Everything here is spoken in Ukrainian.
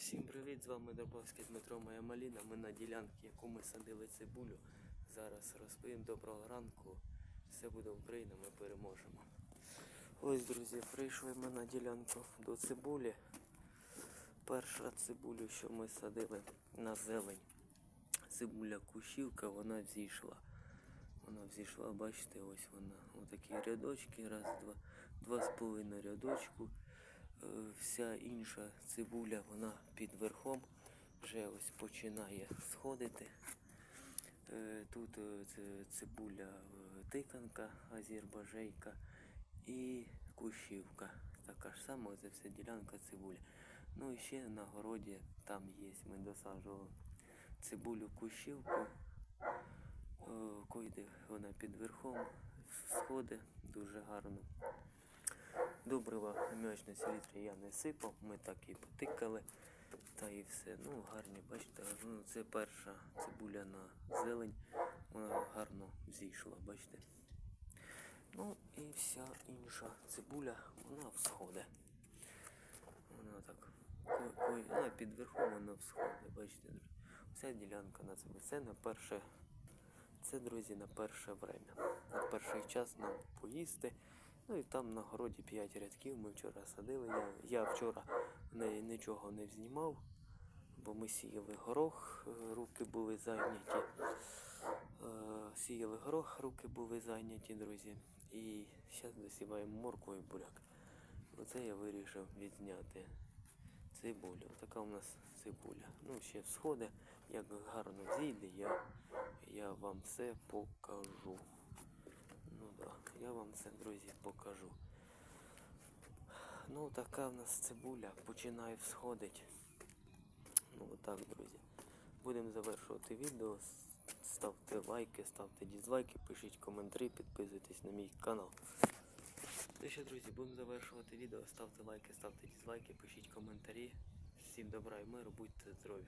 Всім привіт! З вами Добровський Дмитро Моя Маліна. Ми на ділянці, яку ми садили цибулю. Зараз розповім доброго ранку. Все буде Україна, ми переможемо. Ось, друзі, прийшли ми на ділянку до цибулі. Перша цибуля, що ми садили на зелень. Цибуля кущівка, вона взійшла. Вона взійшла, бачите, ось вона. Отакі рядочки, раз, два, два з половиною рядочку. Е, Вся інша цибуля, вона під верхом вже ось починає сходити. Е, Тут е, цибуля тиканка, азірбажейка і кущівка. Така ж сама, це вся ділянка цибуля. Ну і ще на городі там є, ми досаджували цибулю кущівку. Койде вона під верхом сходить дуже гарно. Добрива м'ячної селітри я не сипав, ми так і потикали. Та і все. Ну, гарні, бачите, ну, це перша цибуля на зелень. Вона гарно зійшла, бачите. Ну і вся інша цибуля, вона всходить. Вона так. ко- Вона під верхом вона всходить, бачите. друзі. Вся ділянка на цибулі. Це на перше. Це, друзі, на перше время. На перший час нам поїсти. Ну і там на городі 5 рядків ми вчора садили. Я, я вчора не, нічого не знімав, бо ми сіяли горох, е, руки були зайняті. Е, Сіяли горох, руки були зайняті, друзі. І зараз досіваємо моркву і буряк. Оце я вирішив відзняти цибулю. Така у нас цибуля. Ну, ще всходи, як гарно зійде, я, я вам все покажу. Я вам це, друзі, покажу. Ну, така в нас цибуля починає всходити. Ну, отак, друзі. Будемо завершувати відео. Ставте лайки, ставте дізлайки, пишіть коментарі, підписуйтесь на мій канал. Ну що, друзі, будемо завершувати відео. Ставте лайки, ставте дізлайки, пишіть коментарі. Всім добра і миру, будьте здорові.